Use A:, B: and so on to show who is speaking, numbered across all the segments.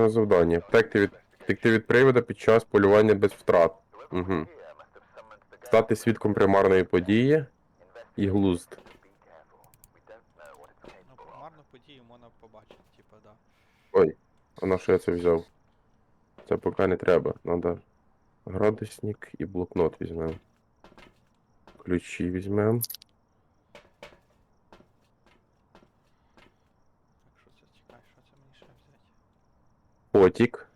A: Кінозавдання. Втекти від, втекти від привода під час полювання без втрат. Угу. Стати свідком примарної події і глузд.
B: Ну, марну подію можна побачити, типа, да.
A: Ой, а на що я це взяв? Це поки не треба. Надо градусник і блокнот візьмемо. Ключі візьмемо.
B: Так, що це чекай, що це мені ще взяти?
A: Потік.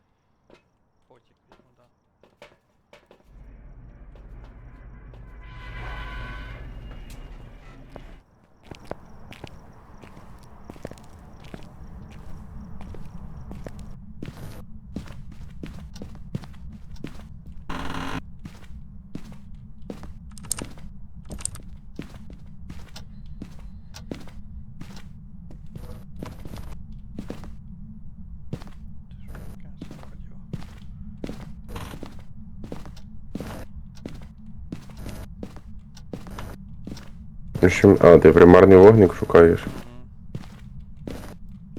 A: В общем, а, ти примарний вогник шукаєш.
B: Мгм.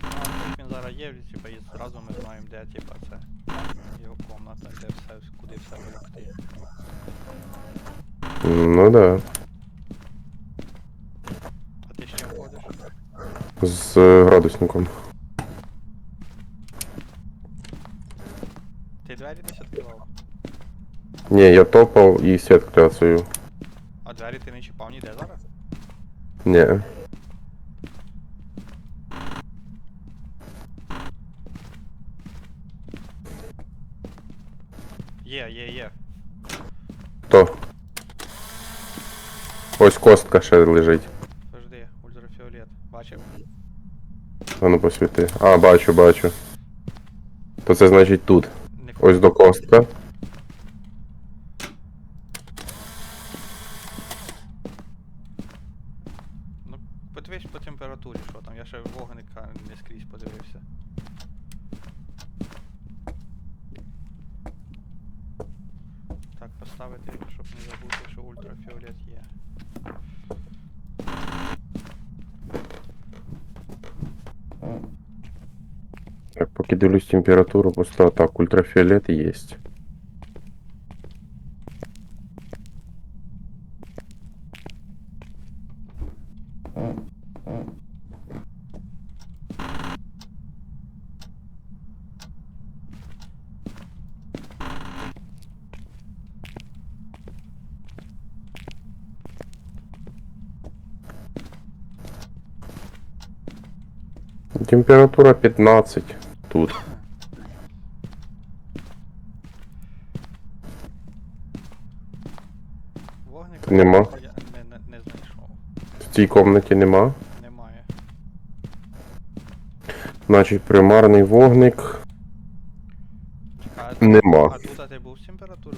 B: Ну, а тут він зараз є, типа, і зразу ми знаємо, де, типа, це його комната, де все, куди все волокти.
A: Ну да.
B: А ти з чим ходиш?
A: З е, градусником.
B: Ти двері десь відкривав?
A: Ні, я топав і світ кляцею.
B: А двері ти не чіпав ніде зараз?
A: Ні.
B: Є, є, є.
A: То. Ось костка ще лежить.
B: Подожди, ультрафіолет. Бачив?
A: А ну посвіти. А, бачу, бачу. То це значить тут. Ось до костка.
B: подивись по температурі, що там. Я ще вогника не скрізь подивився. Так, поставити, щоб не забути, що ультрафіолет є.
A: Так, поки дивлюсь температуру, просто так, ультрафіолет є. Температура 15 тут.
B: Вогник
A: Нема.
B: я не, не, не знайшов.
A: В цій комнаті нема.
B: Немає.
A: Значить, примарний вогник.
B: А,
A: Нема.
B: А тут а ти був з температури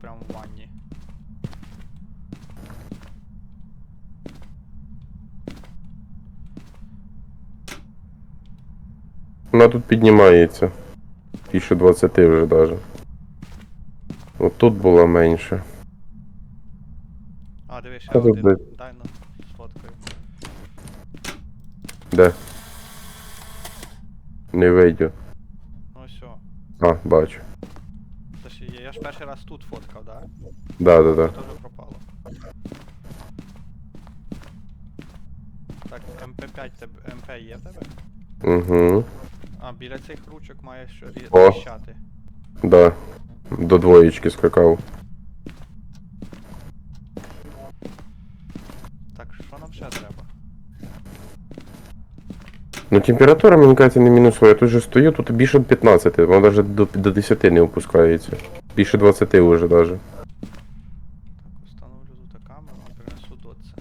B: прямо в ванні.
A: Вона тут піднімається. Більше 20 вже даже. От тут було менше.
B: А, дивись, ще
A: Та тут,
B: один. Дай на сфоткаю.
A: Де? Не вийду.
B: Ну все.
A: А, бачу.
B: Це ж є. Я ж перший раз тут фоткав, да?
A: Да, да, да.
B: Це теж пропало. Так, МП5 тебе МП є в тебе?
A: Угу.
B: А, біля цих ручок маєш що рі-
A: О. Да. До двоєчки скакав.
B: Так, що нам ще треба?
A: Ну температура, мені кажеться, не мінусова. Я тут же стою, тут більше 15, вона навіть до, до 10 не опускається. Більше 20 вже даже.
B: Так, установлю тут камеру і принесу дотце.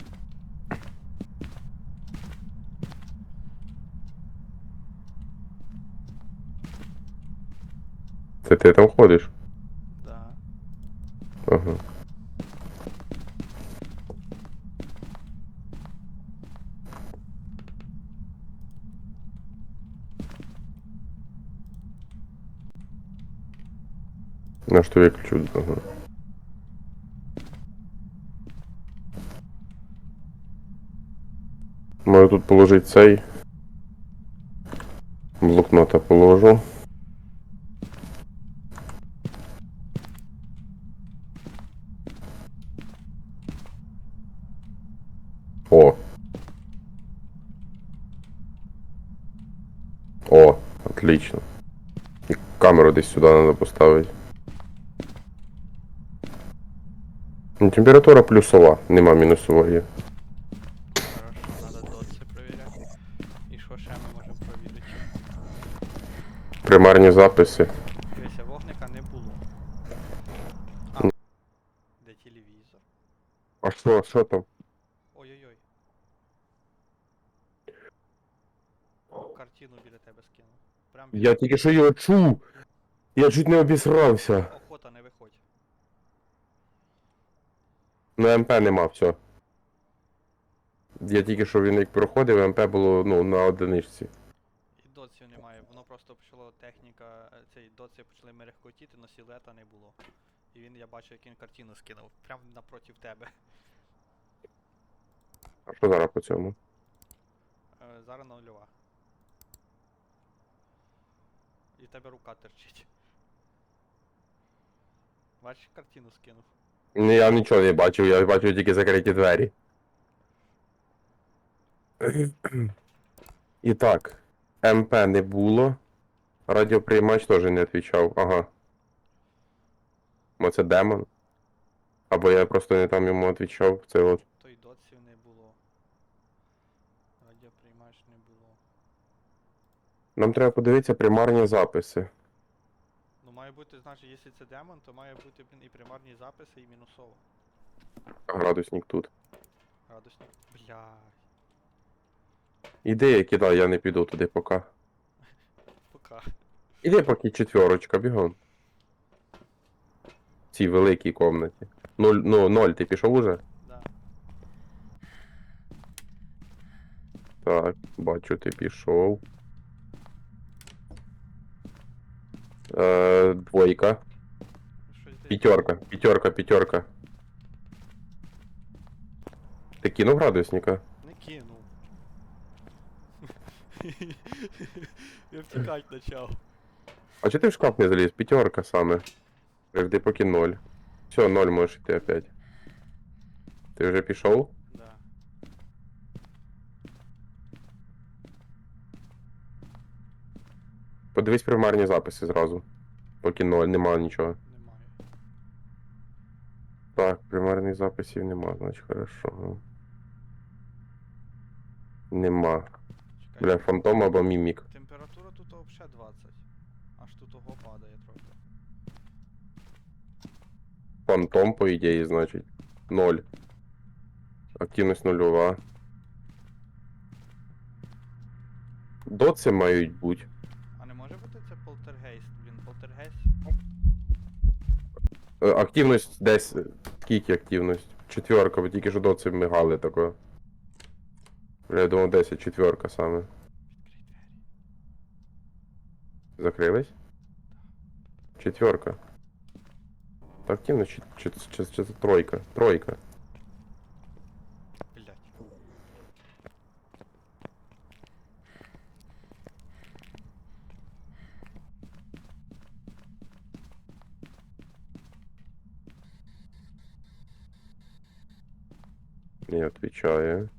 A: Це ти там ходиш?
B: Да.
A: Ага. На що виключу? Ага. Можу тут положити цей. Блокнота положу. Отлично. І камеру десь сюди треба поставити. Ну, Температура плюсова, нема мінусової.
B: Хорошо, треба доці перевіряти. І що ще ми можемо провірити?
A: Примарні записи.
B: Дивися, вогника не було. А, де телевізор?
A: А що, що там?
B: Ой-ой-ой. Картину біля тебе скинув. Прям біля
A: Я тільки що його чув. Я чуть не обісрався.
B: охота не виходь.
A: На МП нема, все. Я тільки що він як проходив, МП було ну, на одиничці.
B: І доців немає, воно просто почало техніка, е, цей доці почали мерехкотіти, но силуета не було. І він, я бачу, як він картину скинув. Прям напротив тебе.
A: А що зараз по цьому?
B: Е, зараз нульова. І в тебе рука терчить. Бачиш, картину скинув.
A: Ні, я нічого не бачив, я бачив тільки закриті двері. І так, МП не було. Радіоприймач теж не відповідав. Ага. Мо це демон. Або я просто не там йому відповідав. Це от.
B: То й доців не було. Радіоприймач не було.
A: Нам треба подивитися примарні записи.
B: Має бути, значить, якщо це демон, то має бути блін, і примарні записи, і мінусово.
A: Градусник тут.
B: Градусник. Блядь.
A: Ідея кидай, я не піду туди поки.
B: Пока.
A: Іди поки четверочка, бігом. В цій великій комнаті. Нуль, ну, ноль, ти пішов уже?
B: Да.
A: Так, бачу, ти пішов. Е, двойка. П'ятерка, п'ятерка, п'ятерка. Ти кинув градусника?
B: Не кинув. Я втікать почав.
A: А чи ти в шкаф не заліз? П'ятерка саме. Жди поки ноль. Все, ноль можеш йти опять. Ти вже пішов?
B: Да.
A: Подивись примарні записи зразу. Поки ноль, нема нічого.
B: Немає.
A: Так, примарних записів нема, значить хорошо. Нема.
B: Чекай.
A: Бля, фантом або мімік.
B: Температура тут взагалі 20. Аж тут ого падає трохи.
A: Фантом, по ідеї, значить. Ноль. Активність нульова. Доці мають бути.
B: А не може бути це полтергейст? Блін, полтергейст?
A: Е, Активність десь. е, Скільки активність? Четверка, бо тільки що доці мигали тако. Бля, я думав 10, четверка саме. Закрились? Четверка. Та активно чи, чи, чи, чи це тройка? Тройка. Не відповідає.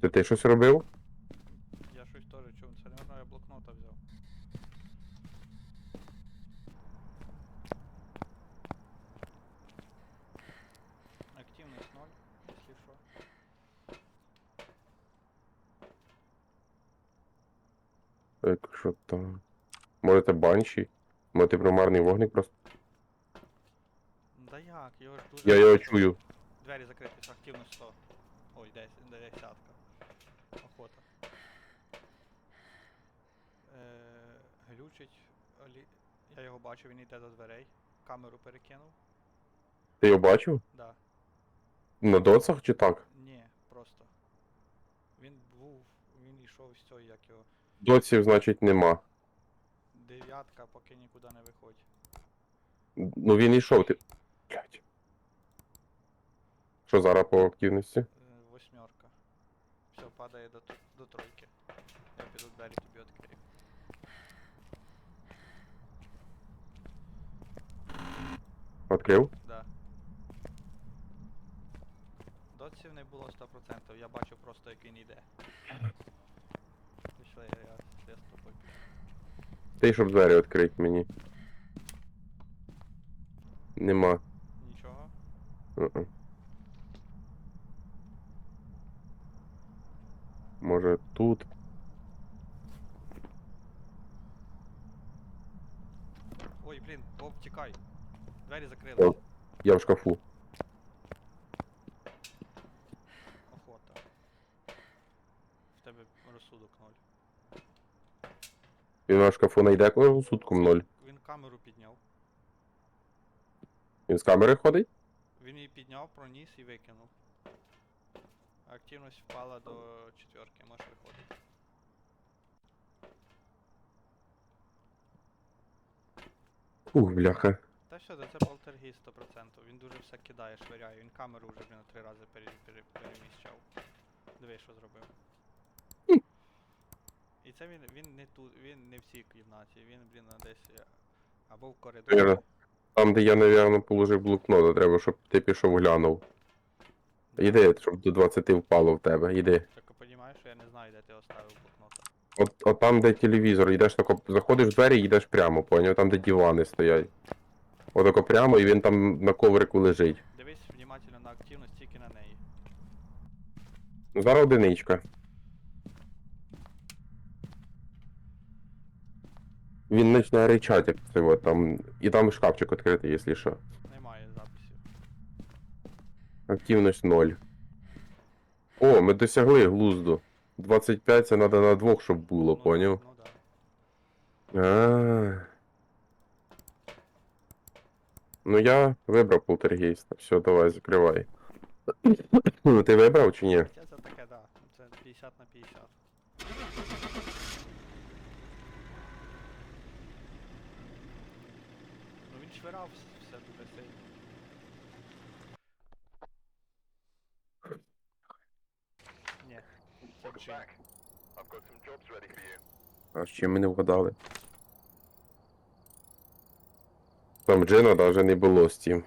A: Це ти щось робив?
B: Я щось теж чув, це не я блокнота взяв. Активність 0, якщо що.
A: Якщо там. Може це банші? Може ти примарний вогник просто.
B: Да як, його ж дуже.
A: Я його чую.
B: Двері закриті, активність 100. Ой, 10, десятка. Охота. Е, глючить. Лі... Я його бачу, він йде до дверей. Камеру перекинув.
A: Ти його бачив?
B: Да.
A: На доцах чи так?
B: Ні, просто. Він був, він йшов з цього, як його.
A: Доців, значить, нема.
B: Дев'ятка, поки нікуди не виходь.
A: Ну він йшов, ти. Що зараз по активності?
B: Е, восьмерка. Все, падає до, до тройки. Я піду двері тобі відкрию.
A: Відкрив?
B: Да. Доців не було 100%, я бачу просто як він йде. я з тобою.
A: Ти, щоб двері відкрити мені. Нема.
B: Нічого.
A: Мгм. Може тут.
B: Ой, блін, Боб, тікай. Двері закрили.
A: О. Я в шкафу.
B: Охота. В тебе розсудок ноль.
A: Він на шкафу найде кожну сутком ноль.
B: Він камеру підняв.
A: Він з камери ходить?
B: Він її підняв, проніс і викинув. Активність впала до четверки, можеш виходити.
A: Ух, бляха.
B: Та що, це полтергейст 100%. Він дуже все кидає, швиряє. Він камеру вже блін, три рази пере, пере, переміщав. Диви, що зробив. І це він, він не тут, він не в цій кімнаті, він, блін, десь е, або в коридорі.
A: Вірно. Там, де я, напевно, положив блокнот, а треба, щоб ти пішов глянув. Іди, щоб до 20 впало в тебе, іди.
B: Так розумієш, що я не знаю, де ти оставив блокнота.
A: От, от там, де телевізор, йдеш тако, заходиш в двері і йдеш прямо, поняв? Там, де дивани стоять. Отако прямо, і він там на коврику лежить.
B: Дивись внимательно на активність, тільки на неї.
A: Ну, Зараз одиничка. Він почне ричати, як це от там. І там шкафчик відкритий, якщо що. Активність 0. О, ми досягли глузду. 25 це треба на двох, щоб було, поняв?
B: Ну да.
A: А. Ну я вибрав полтергейста. Все, давай, закривай. Ти вибрав чи ні?
B: Це, таке, да. Це 50 на 50. Ну він швирав вс- все дуже сильно. Ні, це.
A: А ще ми не вгадали? Там Джина навіть не було з тим.